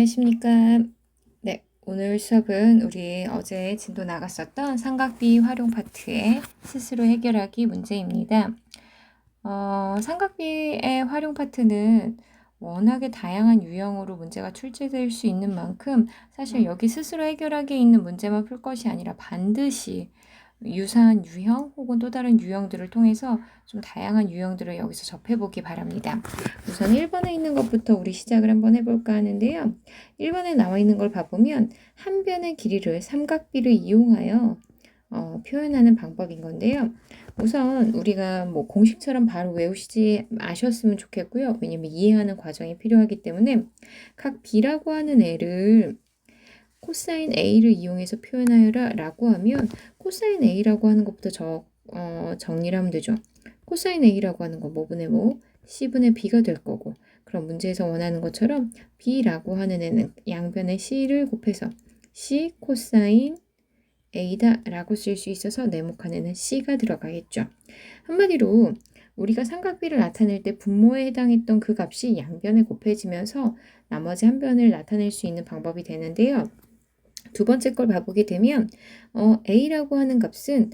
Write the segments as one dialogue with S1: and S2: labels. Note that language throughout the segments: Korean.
S1: 안녕하십니까. 네, 오늘 수업은 우리 어제 진도 나갔었던 삼각비 활용 파트의 스스로 해결하기 문제입니다. 어, 삼각비의 활용 파트는 워낙에 다양한 유형으로 문제가 출제될 수 있는 만큼 사실 여기 스스로 해결하기에 있는 문제만 풀 것이 아니라 반드시 유사한 유형 혹은 또 다른 유형들을 통해서 좀 다양한 유형들을 여기서 접해보기 바랍니다. 우선 1번에 있는 것부터 우리 시작을 한번 해볼까 하는데요. 1번에 나와 있는 걸 봐보면 한 변의 길이를 삼각비를 이용하여 어, 표현하는 방법인 건데요. 우선 우리가 뭐 공식처럼 바로 외우시지 마셨으면 좋겠고요. 왜냐면 이해하는 과정이 필요하기 때문에 각 b라고 하는 애를 코사인 a를 이용해서 표현하여라 라고 하면 코사인 a라고 하는 것부터 저, 어, 정리를 하면 되죠. 코사인 a라고 하는 거 뭐분의 뭐 c분의 b가 될 거고 그럼 문제에서 원하는 것처럼 b라고 하는 애는 양변의 c를 곱해서 c 코사인 a다 라고 쓸 수 있어서 네모칸에는 c가 들어가겠죠. 한마디로 우리가 삼각비를 나타낼 때 분모에 해당했던 그 값이 양변에 곱해지면서 나머지 한 변을 나타낼 수 있는 방법이 되는데요. 두 번째 걸 봐보게 되면 어, a라고 하는 값은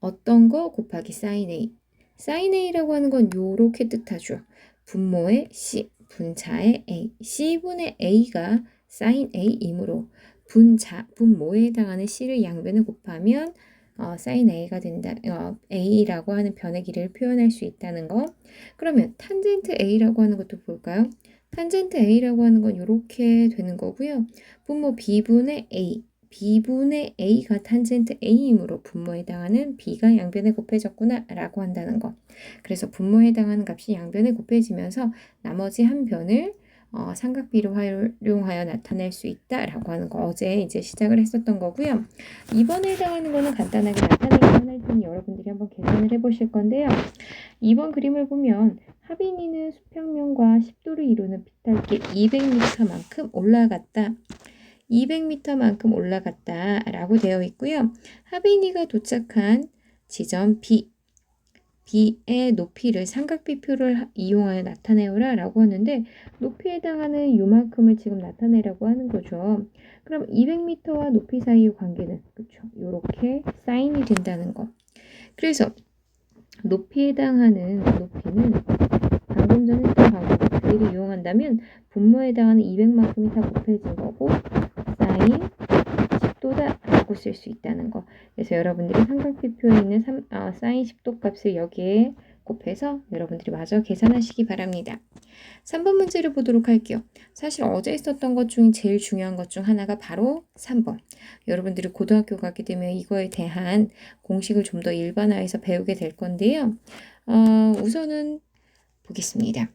S1: 어떤 거 곱하기 sin a. sin a라고 하는 건 요렇게 뜻하죠. 분모의 c, 분자의 a. c분의 a가 sin a이므로 분자, 분모에 해당하는 c를 양변에 곱하면 어, sin a가 된다. 어, a라고 하는 변의 길이를 표현할 수 있다는 거. 그러면 탄젠트 a라고 하는 것도 볼까요? 탄젠트 a라고 하는 건 이렇게 되는 거고요. 분모 b분의 a, b분의 a가 탄젠트 a이므로 분모에 해당하는 b가 양변에 곱해졌구나 라고 한다는 거. 그래서 분모에 해당하는 값이 양변에 곱해지면서 나머지 한 변을 어, 삼각비로 활용하여 나타낼 수 있다라고 하는 거 어제 이제 시작을 했었던 거고요. 이번에 해당하는 거는 간단하게 나타내기만 할 테니 여러분들이 한번 계산을 해보실 건데요. 이번 그림을 보면 하빈이는 수평면과 10도를 이루는 비탈길 200m만큼 올라갔다. 200m만큼 올라갔다 라고 되어 있고요. 하빈이가 도착한 지점 B, B의 높이를 삼각비표를 이용하여 나타내오라 라고 하는데 높이에 해당하는 요만큼을 지금 나타내라고 하는 거죠. 그럼 200m와 높이 사이의 관계는 그렇죠. 이렇게 사인이 된다는 거. 그래서 높이에 해당하는 높이는 방금 전에 했던 방법 그대로 이용한다면 분모에 해당하는 200만큼이 다 곱해진 거고 사인 10도다 라고 쓸 수 있다는 거. 그래서 여러분들이 삼각비표에 있는 3, 어, 사인 10도 값을 여기에 곱해서 여러분들이 마저 계산하시기 바랍니다. 3번 문제를 보도록 할게요. 사실 어제 있었던 것 중 제일 중요한 것 중 하나가 바로 3번. 여러분들이 고등학교 가게 되면 이거에 대한 공식을 좀 더 일반화해서 배우게 될 건데요. 어, 우선은 보겠습니다.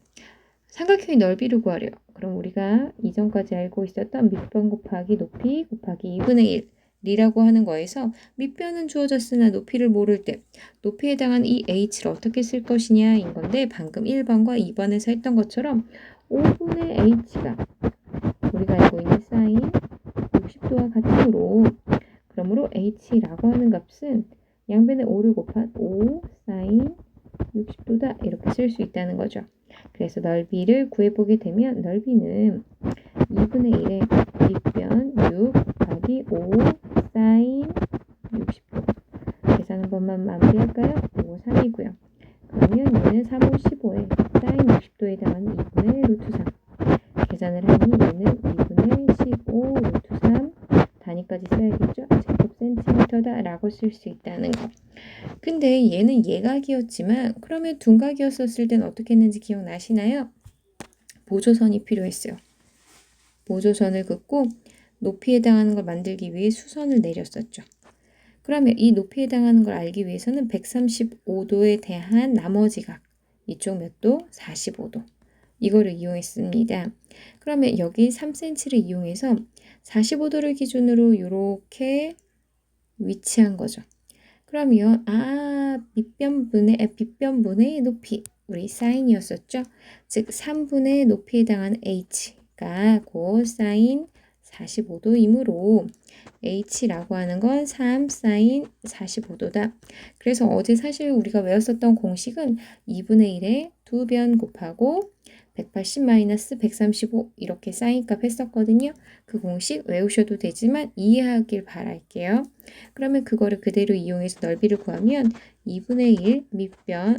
S1: 삼각형의 넓이를 구하래요. 그럼 우리가 이전까지 알고 있었던 밑변 곱하기 높이 곱하기 2분의 1 리라고 하는 거에서 밑변은 주어졌으나 높이를 모를 때 높이에 해당한 이 h를 어떻게 쓸 것이냐인 건데 방금 1번과 2번에서 했던 것처럼 5분의 h가 우리가 알고 있는 사인 60도와 같으므로 그러므로 h라고 하는 값은 양변에 5를 곱한 5 사인 60도다 이렇게 쓸 수 있다는 거죠. 그래서 넓이를 구해보게 되면 넓이는 쓸수 있다는 거 근데 얘는 예각이었지만 그러면 둔각이었었을 땐 어떻게 했는지 기억나시나요? 보조선이 필요했어요. 보조선을 긋고 높이에 해당하는 걸 만들기 위해 수선을 내렸었죠. 그러면 이 높이에 해당하는 걸 알기 위해서는 135도에 대한 나머지 각 이쪽 몇 도? 45도 이거를 이용했습니다. 그러면 여기 3cm를 이용해서 45도를 기준으로 이렇게 위치한 거죠. 그러면 아 밑변분의 빗변분의 높이 우리 사인이었었죠. 즉 3분의 높이에 해당하는 h가 고 사인 45도이므로 h라고 하는 건 3 사인 45도다. 그래서 어제 사실 우리가 외웠었던 공식은 2분의 1에 두 변 곱하고 180 마이너스 135 이렇게 사인값 했었거든요. 그 공식 외우셔도 되지만 이해하길 바랄게요. 그러면 그거를 그대로 이용해서 넓이를 구하면 2분의 1 밑변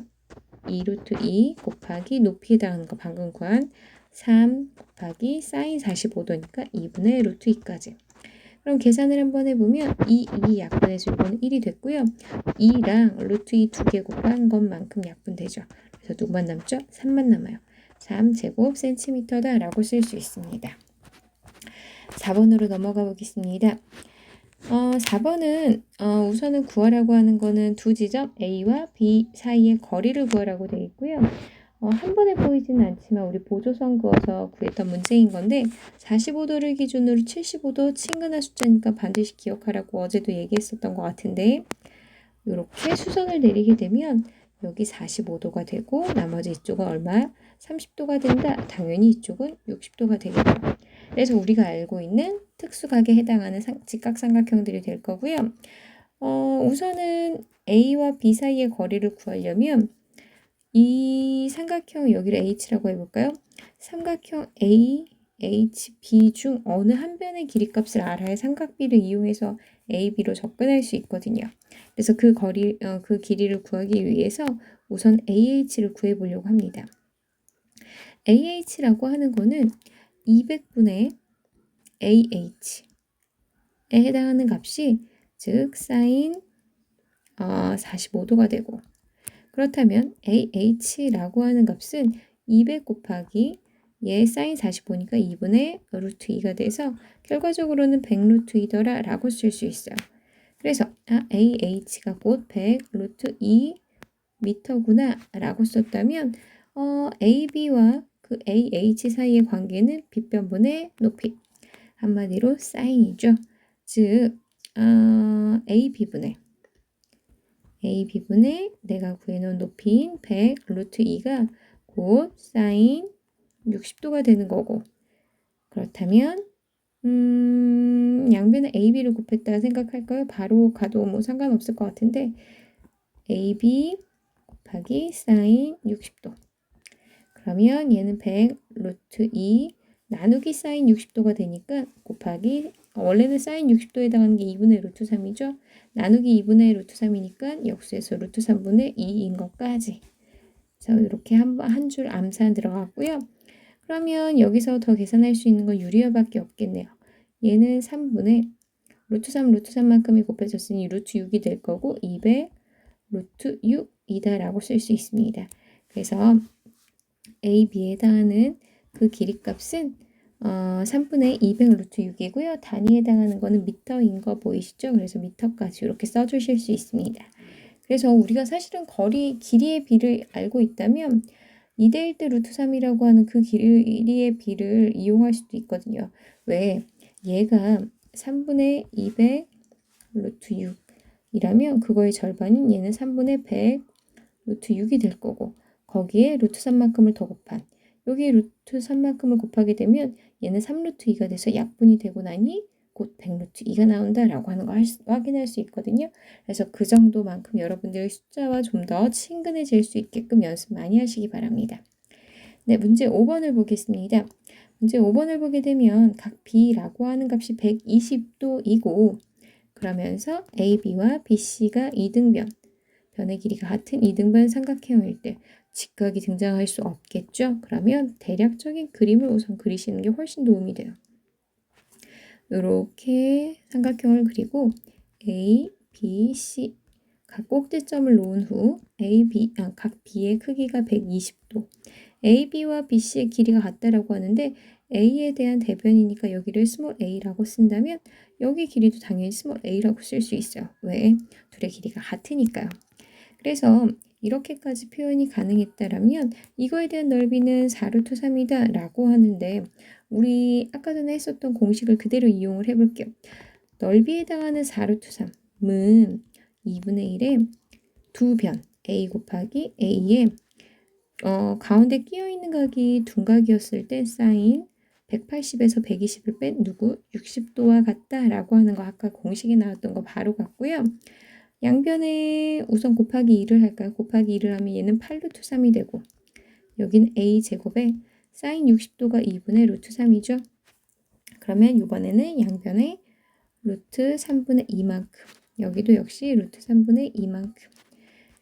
S1: 2루트 2 곱하기 높이에 해당하는 거 방금 구한 3 곱하기 사인 45도니까 2분의 루트 2까지. 그럼 계산을 한번 해보면 2, 2 약분해서 이거는 1이 됐고요. 2랑 루트 2 두 개 곱한 것만큼 약분되죠. 그래서 누구만 남죠? 3만 남아요. 3제곱 센티미터다 라고 쓸 수 있습니다. 4번으로 넘어가 보겠습니다. 어, 4번은 어, 우선은 구하라고 하는 거는 두 지점 A와 B 사이의 거리를 구하라고 되어 있고요. 어, 한 번에 보이지는 않지만 우리 보조선 그어서 구했던 문제인 건데 45도를 기준으로 75도 친근한 숫자니까 반드시 기억하라고 어제도 얘기했었던 것 같은데 이렇게 수선을 내리게 되면 여기 45도가 되고 나머지 이쪽은 얼마? 30도가 된다. 당연히 이쪽은 60도가 되겠죠. 그래서 우리가 알고 있는 특수각에 해당하는 상, 직각삼각형들이 될 거고요. 어, 우선은 A와 B 사이의 거리를 구하려면 이 삼각형 여기를 H라고 해볼까요? 삼각형 A, H, B 중 어느 한 변의 길이값을 알아야 삼각비를 이용해서 A, B로 접근할 수 있거든요. 그래서 그 거리, 어, 그 길이를 구하기 위해서 우선 AH를 구해보려고 합니다. AH라고 하는 거는 200분의 AH에 해당하는 값이 즉 사인 어, 45도가 되고 그렇다면 AH라고 하는 값은 200 곱하기 얘 사인 45니까 2분의 루트 2가 돼서 결과적으로는 100 루트 2더라 라고 쓸 수 있어요. 그래서 아, AH가 곧 100 루트 2 미터구나 라고 썼다면 어, AB와 그 AH 사이의 관계는 빗변분의 높이 한마디로 사인이죠. 즉 어, AB분의 AB분의 내가 구해놓은 높이인 100 루트 2가 곧 사인 60도가 되는 거고 그렇다면 음, 양변에 AB를 곱했다 생각할까요? 바로 가도 뭐 상관없을 것 같은데 AB 곱하기 사인 60도 그러면 얘는 100 루트 2 나누기 사인 60도가 되니까 곱하기 어, 원래는 사인 60도에 해당하는 게 2분의 루트 3이죠. 나누기 2분의 루트 3이니까 역수에서 루트 3분의 2인 것까지. 그래서 이렇게 한줄 암산 들어갔고요. 그러면 여기서 더 계산할 수 있는 건 유리화밖에 없겠네요. 얘는 3분의 루트 3, 루트 3만큼이 곱해졌으니 루트 6이 될 거고 200 루트 6이다라고 쓸 수 있습니다. 그래서 A, B에 해당하는 그 길이 값은 어, 3분의 200 루트 6이고요. 단위에 해당하는 거는 미터인 거 보이시죠? 그래서 미터까지 이렇게 써주실 수 있습니다. 그래서 우리가 사실은 거리, 길이의 비를 알고 있다면 2대 1 대 루트 3이라고 하는 그 길이의 비를 이용할 수도 있거든요. 왜? 얘가 3분의 200 루트 6이라면 그거의 절반인 얘는 3분의 100 루트 6이 될 거고 거기에 루트 3만큼을 더 곱한 여기 루트 3만큼을 곱하게 되면 얘는 3루트 2가 돼서 약분이 되고 나니 곧 100루트 2가 나온다라고 하는 걸 확인할 수 있거든요. 그래서 그 정도만큼 여러분들의 숫자와 좀 더 친근해질 수 있게끔 연습 많이 하시기 바랍니다. 네, 문제 5번을 보겠습니다. 문제 5번을 보게 되면 각 B라고 하는 값이 120도이고 그러면서 AB와 BC가 이등변, 변의 길이가 같은 이등변 삼각형일 때 직각이 등장할 수 없겠죠? 그러면 대략적인 그림을 우선 그리시는 게 훨씬 도움이 돼요. 이렇게 삼각형을 그리고 A, B, C 각 꼭지점을 놓은 후 A, B, 아, 각 B의 크기가 120도 A, B와 B, C의 길이가 같다라고 하는데 A에 대한 대변이니까 여기를 스몰 a라고 쓴다면 여기 길이도 당연히 스몰 a라고 쓸 수 있어요. 왜? 둘의 길이가 같으니까요. 그래서 이렇게까지 표현이 가능했다라면 이거에 대한 넓이는 4루트 3이다 라고 하는데 우리 아까 전에 했었던 공식을 그대로 이용을 해볼게요. 넓이에 해당하는 4루트 3은 2분의 1에 두변 a 곱하기 a에 어, 가운데 끼어 있는 각이 둔각이었을 때 사인 180에서 120을 뺀 누구 60도와 같다라고 하는 거 아까 공식에 나왔던 거 바로 같고요. 양변에 우선 곱하기 2를 할까요? 곱하기 2를 하면 얘는 8루트 3이 되고 여기는 a 제곱에 사인 60도가 2분의 루트 3이죠. 그러면 이번에는 양변에 루트 3분의 2만큼 여기도 역시 루트 3분의 2만큼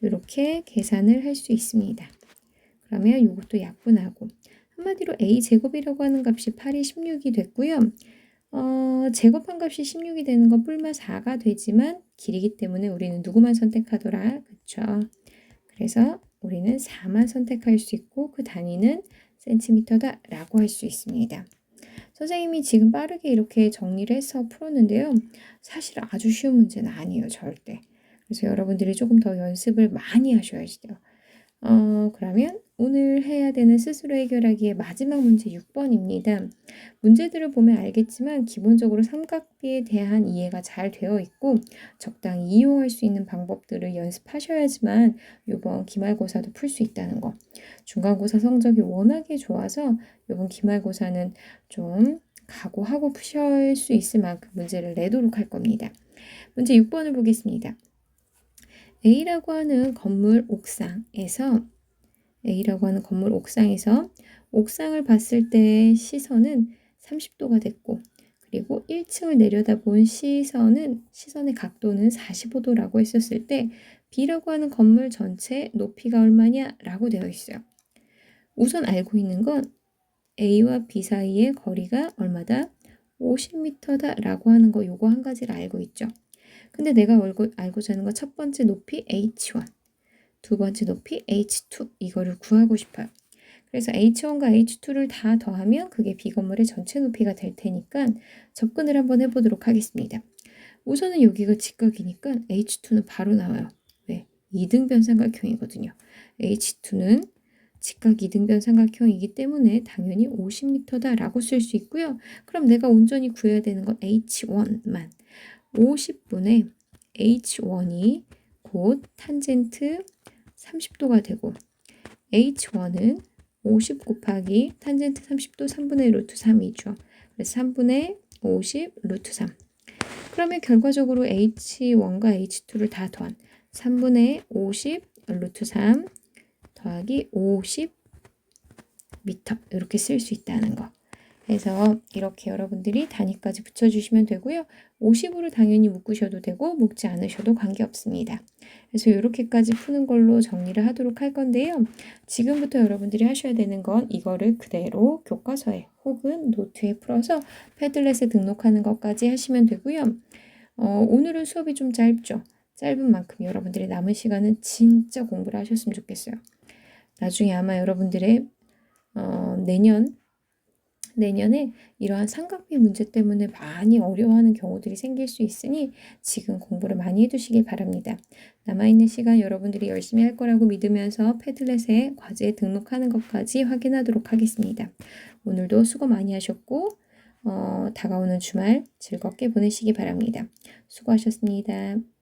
S1: 이렇게 계산을 할 수 있습니다. 그러면 이것도 약분하고 한마디로 a 제곱이라고 하는 값이 8이 16이 됐고요. 어, 제곱한 값이 16이 되는 건 뿔마 4가 되지만 길이기 때문에 우리는 누구만 선택하더라. 그쵸? 그래서 우리는 4만 선택할 수 있고 그 단위는 센티미터다 라고 할 수 있습니다. 선생님이 지금 빠르게 이렇게 정리를 해서 풀었는데요. 사실 아주 쉬운 문제는 아니에요. 절대. 그래서 여러분들이 조금 더 연습을 많이 하셔야지 돼요. 어, 그러면 오늘 해야 되는 스스로 해결하기의 마지막 문제 6번입니다. 문제들을 보면 알겠지만 기본적으로 삼각비에 대한 이해가 잘 되어 있고 적당히 이용할 수 있는 방법들을 연습하셔야지만 이번 기말고사도 풀 수 있다는 거. 중간고사 성적이 워낙에 좋아서 이번 기말고사는 좀 각오하고 푸실 수 있을 만큼 문제를 내도록 할 겁니다. 문제 6번을 보겠습니다. A라고 하는 건물 옥상에서 A라고 하는 건물 옥상에서 옥상을 봤을 때 시선은 30도가 됐고 그리고 1층을 내려다본 시선은 시선의 각도는 45도라고 했었을 때 B라고 하는 건물 전체 높이가 얼마냐라고 되어 있어요. 우선 알고 있는 건 A와 B 사이의 거리가 얼마다? 50m다라고 하는 거 요거 한 가지를 알고 있죠. 근데 내가 알고, 알고자 하는 건 첫 번째 높이 H1, 두 번째 높이 H2 이거를 구하고 싶어요. 그래서 H1과 H2를 다 더하면 그게 B 건물의 전체 높이가 될 테니까 접근을 한번 해보도록 하겠습니다. 우선은 여기가 직각이니까 H2는 바로 나와요. 왜? 이등변 삼각형이거든요. H2는 직각 이등변 삼각형이기 때문에 당연히 50m다라고 쓸 수 있고요. 그럼 내가 온전히 구해야 되는 건 H1만 50분의 H1이 곧 탄젠트 30도가 되고 H1은 50 곱하기 탄젠트 30도 3분의 루트 3이죠. 그래서 3분의 50 루트 3. 그러면 결과적으로 H1과 H2를 다 더한 3분의 50 루트 3 더하기 50 미터 이렇게 쓸 수 있다는 거. 그래서 이렇게 여러분들이 단위까지 붙여주시면 되고요. 50으로 당연히 묶으셔도 되고 묶지 않으셔도 관계없습니다. 그래서 이렇게까지 푸는 걸로 정리를 하도록 할 건데요. 지금부터 여러분들이 하셔야 되는 건 이거를 그대로 교과서에 혹은 노트에 풀어서 패들렛에 등록하는 것까지 하시면 되고요. 어, 오늘은 수업이 좀 짧죠. 짧은 만큼 여러분들이 남은 시간은 진짜 공부를 하셨으면 좋겠어요. 나중에 아마 여러분들의 어, 내년 내년에 이러한 삼각비 문제 때문에 많이 어려워하는 경우들이 생길 수 있으니 지금 공부를 많이 해두시길 바랍니다. 남아있는 시간 여러분들이 열심히 할 거라고 믿으면서 패들렛에 과제에 등록하는 것까지 확인하도록 하겠습니다. 오늘도 수고 많이 하셨고 어, 다가오는 주말 즐겁게 보내시기 바랍니다. 수고하셨습니다.